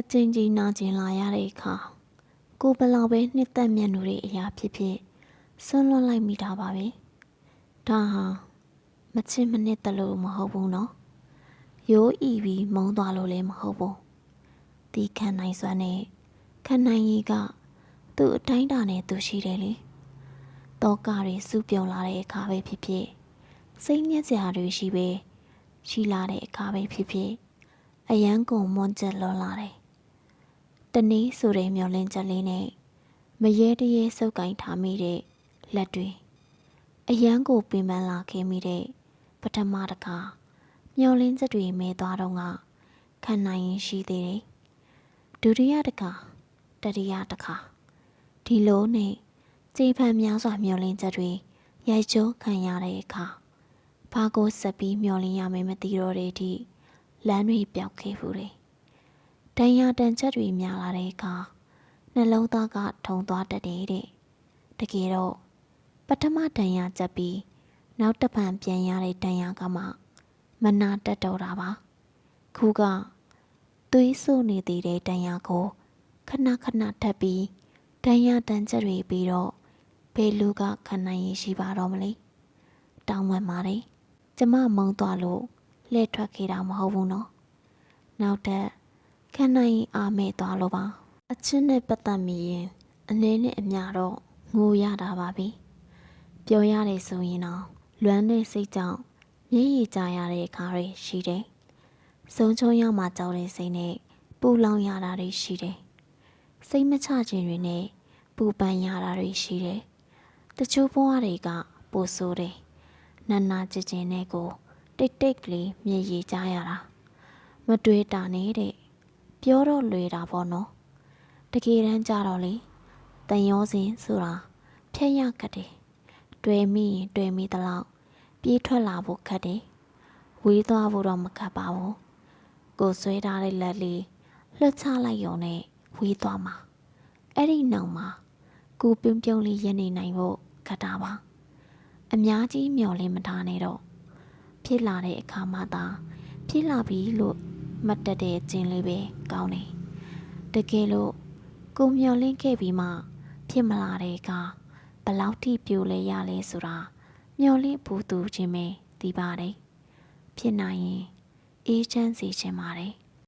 အချင်းချင်းနာကျင်လာရတဲ့အခါကိုဘယ်လောက်ပဲနှစ်သက်မြတ်နိုတွေအရာဖြစ်ဖြစ်ဆွန့်လွတ်လိုက်မိတာပါပဲဒါဟာမချစ်မနစ်တလို့မဟုတ်ဘူးနော်ရိုးဤပြီးမုန်းသွားလို့လည်းမဟုတ်ဘူးဒီခံနိုင်စွမ်းနဲ့ခံနိုင်ရည်ကသူ့အတိုင်းတာနဲ့သူရှိတယ်လေတောကတွေစုပြုံလာတဲ့အခါပဲဖြစ်ဖြစ်စိတ်ညစ်စရာတွေရှိပဲရှိလာတဲ့အခါပဲဖြစ်ဖြစ်အယမ်းကုန်မွန်ကျက်လွန်လာတယ်။ တနည်းဆိုတဲ့မျောလင်းချက်လေးနဲ့မရဲတရဲစုပ်ကင်ထားမိတဲ့လက်တွေအယမ်းကိုပင်ပန်းလာခဲ့မိတဲ့ပထမတစ်ခါမျောလင်းချက်တွေမဲသွားတော့ကခံနိုင်ရင်ရှိသေးတယ်။ဒုတိယတစ်ခါတတိယတစ်ခါဒီလိုနဲ့ကြေဖန်များစွာမျောလင်းချက်တွေရိုက်ချိုးခံရတဲ့အခါဘာကိုဆက်ပြီးမျောလင်းရမယ်မသိတော့တဲ့အထိလမ်းတွေပြောက်ခဲ့ဖူးတယ်။ တန်ရာတန်ချက်တွေများလာတဲ့အခါနှလုံးသားကထုံသွားတတ်တယ်တဲ့။တကယ်တော့ပထမတန်ရာချက်ပြီးနောက်တစ်ပံပြန်ရတဲ့တန်ရာကမှမနာတတ်တော့တာပါ။ခုကသွေးဆုနေသေးတဲ့တန်ရာကိုခဏခဏထပ်ပြီးတန်ရာတန်ချက်တွေပြီးတော့ဘယ်လူကခံနိုင်ရရှိပါတော့မလဲ။တောင်းပန်ပါတယ်။ကျမမုံသွားလို့လှည့်ထွက်ခဲ့တာမဟုတ်ဘူးနော်နောက်တက် ခန္ဓာရင်အားမဲ့သွားလို့ပါအချင်းနဲ့ပတ်သက်မိရင်အနေနဲ့အများတော့ငိုရတာပါပဲပြောရတယ်ဆိုရင်တော့လွမ်းတဲ့စိတ်ကြောင့်မျက်ရည်ကျရတဲ့အခါတွေရှိတယ်ဆုံးချုံရောက်မှကြောက်တဲ့စိတ်နဲ့ပူလောင်ရတာတွေရှိတယ်စိတ်မချခြင်းတွေနဲ့ပူပန်ရတာတွေရှိတယ်တချို့ဘဝတွေကပိုဆိုးတယ်နာနာကြည်ကျင်တဲ့ကို တိတ်တိတ်ကလေးမျက်ရည်ကျရတာမတွေးတာနဲ့တဲ့ ပြောတော့လွေတာပေါ့နော်တကယ်တမ်းကြတော့လေတန်ရောစင်ဆိုတာဖြက်ရခတ်တယ်တွေ့မိရင်တွေ့မိသလောက်ပြေးထွက်လာဖို့ခက်တယ်ဝေးသွားဖို့တော့မခက်ပါဘူးကိုဆွဲထားတဲ့လက်လေးလှချလိုက်ရုံနဲ့ဝေးသွားမှာအဲ့ဒီနောက်မှာကိုပြုံးပြုံးလေးရနေနိုင်ဖို့ခက်တာပါအများကြီးမျော်လင့်မထားနဲ့တော့ဖြစ်လာတဲ့အခါမှသာဖြစ်လာပြီလို့ မှတ်တတ်တဲ့ခြင်းလေးပဲကောင်းတယ်။တကယ်လို့ကိုမျော်လင့်ခဲ့ပြီးမှ ဖြစ်မလာတဲ့အခါဘလောက်ထိပြိုလဲရလဲဆိုတာမျော်လင့်ဘူးသူချင်းပဲသိပါတယ်။ဖြစ်နိုင်ရင်အေးချမ်းစေချင်ပါတယ်။